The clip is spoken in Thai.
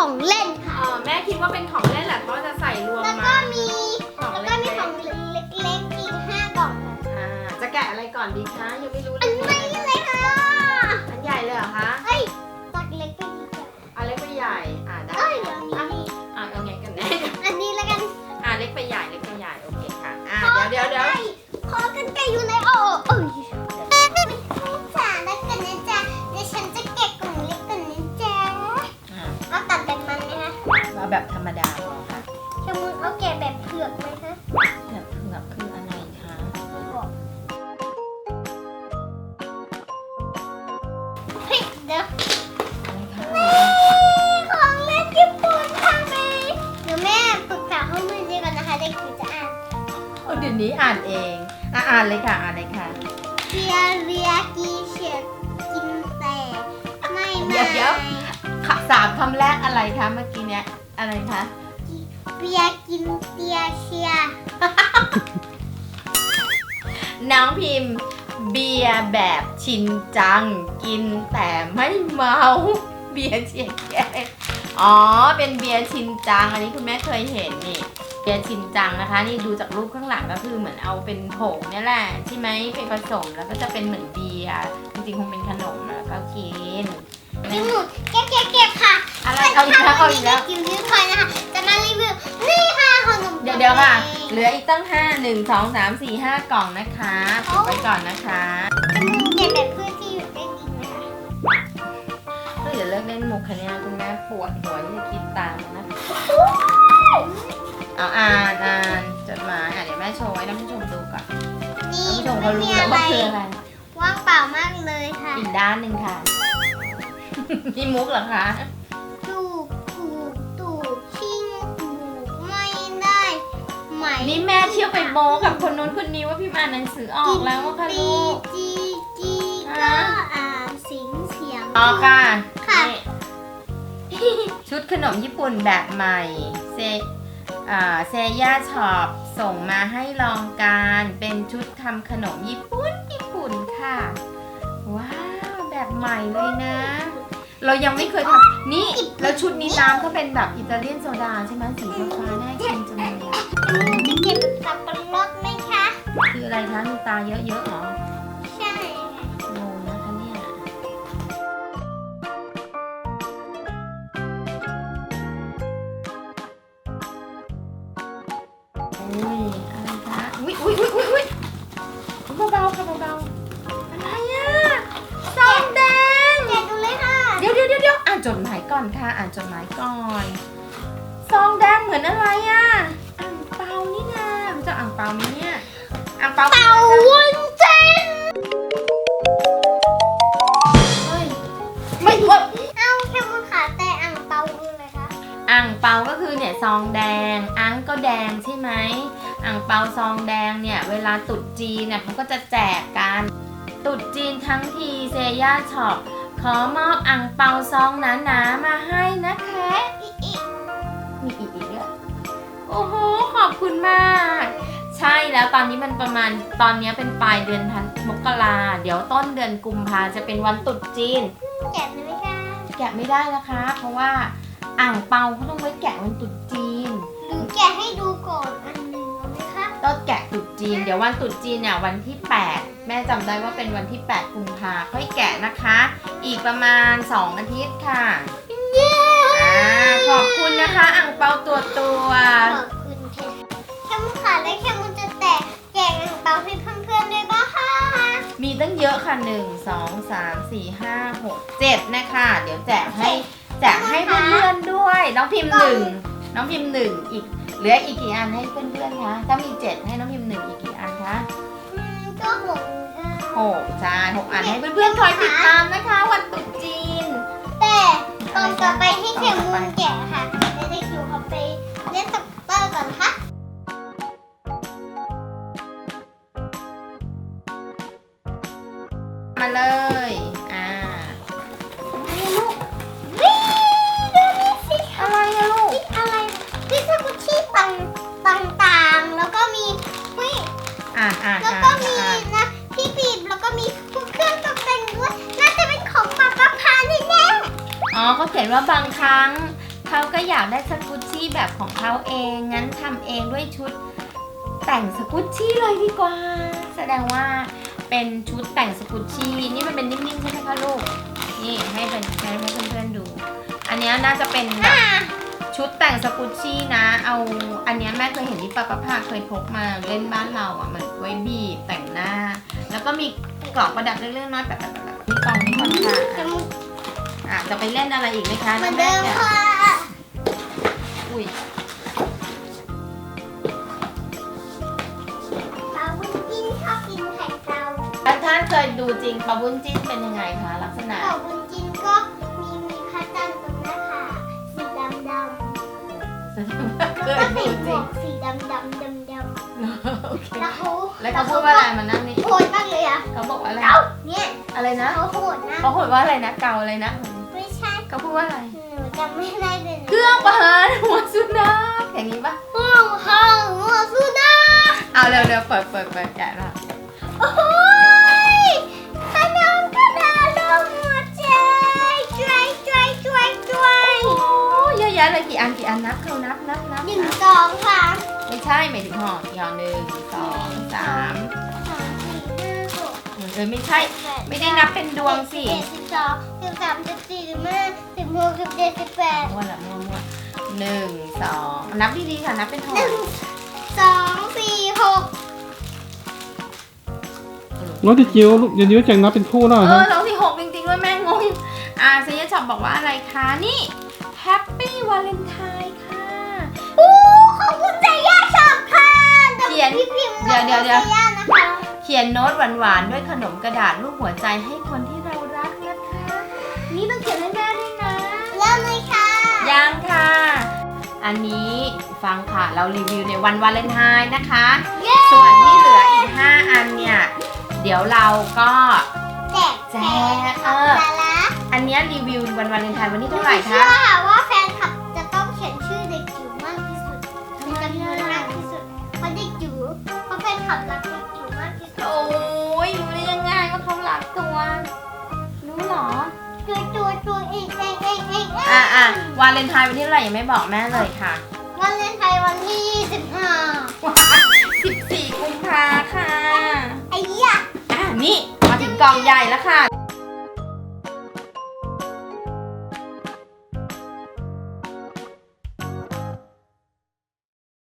ของเล่นค่ะเออแม่คิดว่าเป็นของเล่นแหละเพราะว่าจะใส่รวมแล้วก็มา มีของแล้วเล็ก็กๆมีของเล็กๆอีกห้ากล่องค่ะ อ่าจะแกะอะไรก่อนดีคะยังไม่รู้ แบบธรรมดาพอค่ะชะมุนเอาแกะแบบเผือกไหมคะแบบเผือกคืออะไรคะเฮ้ยเดี๋ยวอะไรคะของเล่นญี่ปุ่นค่ะแม่เดี๋ยวแม่ปรึกษาข้อมูลดีก่อนนะคะเด็กจิ๋วจะอ่านโอ้เดี๋ยวนี้อ่านเองอะอ่านเลยค่ะอ่านเลยค่ะเรียเรียกีเชียกินแต่ไม่เดี๋ไม่ยวเดี๋ยวค่ะสามคำแรกอะไรคะเมื่อกี้เนี้ย อะไรคะเรียกินเตียเชียน้องพิมพ์ เบียร์แบบชินจัง กินแต่ไม่เมา เบียร์เชียแกอ๋อ เป็นเบียร์ชินจัง อันนี้คุณแม่เคยเห็นนี่ เบียร์ชินจังนะคะ นี่ดูจากรูปข้างหลังก็คือเหมือนเอาเป็นผงเนี่ยแหละใช่ไหมเป็นผสมแล้วก็จะเป็นเหมือนเบียร์จริงๆคงเป็นขนมแล้วก็กินพี่หมูเก็บเก็บเก็บค่ะ อะไรเอาอีกแล้วเอาอีกแล้วกินที่คอยนะคะ จะมารีวิวนี่ค่ะขนมเดี๋ยวเดี๋ยวค่ะ เหลืออีกตั้งห้าหนึ่งสองสามสี่ห้ากล่องนะคะเก็บไว้ก่อนนะคะเก็บแบบเพื่อที่อยู่ได้ดีนะคะเฮ้ยเดี๋ยวเลิกเล่นมุกคะเนี่ยคุณแม่ปวดหัวที่จะคิดตามนะเอาอ่านอ่านจดหมายอะเดี๋ยวแม่โชว์ให้ท่านผู้ชมดูก่อนนี่ท่านผู้ชมเขารู้แล้วว่าคืออะไรว่างเปล่ามากเลยค่ะ อีกด้านหนึ่งค่ะนี่มุกเหรอคะ นี่แม่เที่ยวไปโมกับคนนู้นคนนี้ว่าพี่อ่านหนังสือออกแล้วอะค่ะจีลูก จีจีฮะก็อ่านเสิงเสียงอ๋อค่ะ ค่ะนี่ชุดขนมญี่ปุ่นแบบใหม่ เซอ่าเซย่าช็อปส่งมาให้ลองการเป็นชุดทำขนมญี่ปุ่นญี่ปุ่นค่ะ ว้าว แบบใหม่เลยนะ เรายังไม่เคยทำนี่ แล้วชุดนี้น้ำก็เป็นแบบอิตาเลียนโซดาใช่ไหมสีฟ้าๆน่ากินจังเลยอะ จะเก็บสับปะรดไหมคะ คืออะไรคะมีตาเยอะๆเหรอใช่งงนะคะเนี่ยอุ้ยอะไรคะอุ้ยอุ้ยอุ้ยอุ้ยอุ้ยเบาๆค่ะเบาๆอะไรอะซองแดงแกะดูเลยค่ะ เดี๋ยวเดี๋ยวเดี๋ยวเดี๋ยวอ่านจดหมายก่อนค่ะ อ่านจดหมายก่อนซองแดงเหมือนอะไรอะ อ่างเปาไหมเนี่ยอ่างเปาเป่าวุ้นเส้นเฮ้ยไม่ว่าเอาแค่มือขาแต่อ่างเปาคืออะไรคะอ่างเปาก็คือเนี่ยซองแดงอังก็แดงใช่ไหมอ่างเปาซองแดงเนี่ยเวลาตรุดจีนเนี่ยเขาก็จะแจกกันตรุดจีนทั้งทีเซย่าช็อปขอมอบอ่างเปาซองหนาๆมาให้นะคะอีอีมีอีกอีกด้วยโอ้โหขอบคุณมาก ใช่แล้วตอนนี้มันประมาณตอนนี้เป็นปลายเดือนธันมกราเดี๋ยวต้นเดือนกุมภาจะเป็นวันตรุษจีน แกะเลยไหมคะแกะไม่ได้นะคะ เพราะว่าอ่างเปาเขาต้องไว้แกะวันตรุษจีนหรือแกะให้ดูก่อนอันหนึ่งเอาไหมคะต้นแกะตรุษจีน เดี๋ยววันตรุษจีนเนี่ยวันที่ 8 แม่จำได้ว่าเป็นวันที่ 8 กุมภาค่อยแกะนะคะ อีกประมาณ 2 อาทิตย์ค่ะเย้อ่าขอบคุณนะคะอ่างเปาตัวตัวขอบคุณค่ะแค่มือขาและแค่มือ เปาให้เพื่อนๆด้วยบ้าค่ะมีตั้งเยอะค่ะ1 2 3 4 5 6 7นะคะ เดี๋ยวแจกให้แจกให้เพื่อนๆด้วย น้องพิมพ์หนึ่งน้องพิมพ์หนึ่งอีกเหลืออีกกี่อันให้เพื่อนๆคะถ้ามี7ให้น้องพิมพ์หนึ่งอีกกี่อันคะอืมก็หกเออหกใช่หกอันให้เพื่อนๆคอยติดตามนะคะ วันตรุษจีน แต่ตอนต่อไปให้เข็มมูลแกะค่ะเดี๋ยวเด็กอยู่เขาไปเล่นส เลย อ่านี่ลูกวิ่งดูนี่สิอะไรอะลูกนี่อะไรนี่สกุชชี่ต่างต่างๆแล้วก็มีวิ่งอ่าอ่าแล้วอ่าก็มีอ่านะพี่ปีบแล้วก็มีเครื่องตกแต่งด้วย น่าจะเป็นของปาปาพาแน่ๆอ๋อเขาเขียนว่าบางครั้งเขาก็อยากได้สกุชชี่แบบของเขาเอง งั้นทำเองด้วยชุด แต่งสกุชชี่เลยดีกว่า แสดงว่า เป็นชุดแต่งสกุชชี่นี่มันเป็นนิ่มๆใช่ไหมคะลูก นี่ให้เป็นให้เพื่อนๆดู อันเนี้ยน่าจะเป็นแบบชุดแต่งสกุชชี่นะ เอาอันเนี้ยแม่เคยเห็นที่ปาปาภาเคยพกมาเล่นบ้านเราอะมันไว้บีบแต่งหน้า แล้วก็มีกรอบประดับเล็กๆน้อยๆแบบแบบแบบแบบนี่กล่องนี้ก่อนค่ะอะจะไปเล่นอะไรอีกไหมคะเหมือนเดิมแกะค่ะอุ้ย เคยดูจริงปลาวุ้นจิ้นเป็นยังไงคะลักษณะปลาวุ้นจิ้นก็มีมีพระจันทร์ตรงหน้าผากสีดำดำเคแล้วยก็ดูใส่หมจริวงกสีดำดำดำดำโอเคแล้วเขาแล้วเขาพูดว่าอะไรมานั่งนี่โหดมากเลยอะเขาบอกว่าอะไร เอ้าเนี่ยอะไรนะเขาโหดนะ เขาพูดว่าอะไรนะเกาอะไรนะไม่ใช่เขาพูดว่าอะไร หนูจำไม่ได้เลยนะเครื่องประหารหัวสุนัขอย่างนี้ปะห้องห้องหัวสุนัขเอาเร็วๆเปิดเปิดเปิดแกะละโอ้ย ยอะแยะเลยกี่อันกี่อันนับเขานับนับนับหนึ่งสองสามไม่ใช่หมายถึงห่อกี่ห่อหนึ่งสองสามสามสี่ห้าหกเออไม่ใช่ ไม่ได้นับเป็นดวงสิสิบเอ็ดสิบสองสิบสามสิบสี่สิบห้าสิบหกสิบเจ็ดสิบแปดมั่วละมั่วมั่วหนึ่งสองนับดีๆค่ะนับเป็นห่อหนึ่งสองสี่หกรถจิ๋วลูกเดี๋ยวนี้แจงนับเป็นคู่แล้วเหรอเอฮะอสองสี่หกจริงๆด้วยแม่งงอ่าเซย่าช็อปบอกว่าอะไรคะนี่แฮปปี้วาเลนไทน์ค่ะอู้ขอบคุณใจย่าชอบค่ะเขียนพี่พิมพ์เดี๋ยวเดี๋ยวเดี๋ยวใจย่านะคะเขียนโน้ตหวานๆ ด้วยขนมกระดาษรูปหัวใจให้คนที่เรารักนะคะ นี่ต้องเขียนให้แม่ด้วยนะ เริ่มเลยค่ะยังค่ะ อันนี้ฟังค่ะเรารีวิวในวันวาเลนไทน์นะคะ เย้ส่วนที่เหลืออีก 5 อันเนี่ย เดี๋ยวเราก็แจกแจกเออดาราอันเนี้ยรีวิววันวาเลนไทน์วันที่เท่าไหร่เชื่คะอค่ะว่า องเองเองอะอะวาเลนไทน์วันที่เท่าไหร่ยังไม่บอกแม่เลยค่ะ วันเล่นไทยวันที่25 14กุมภาค่ะ ไอ้ยะอะนี่มาถึงกล่องใหญ่แล้วค่ะ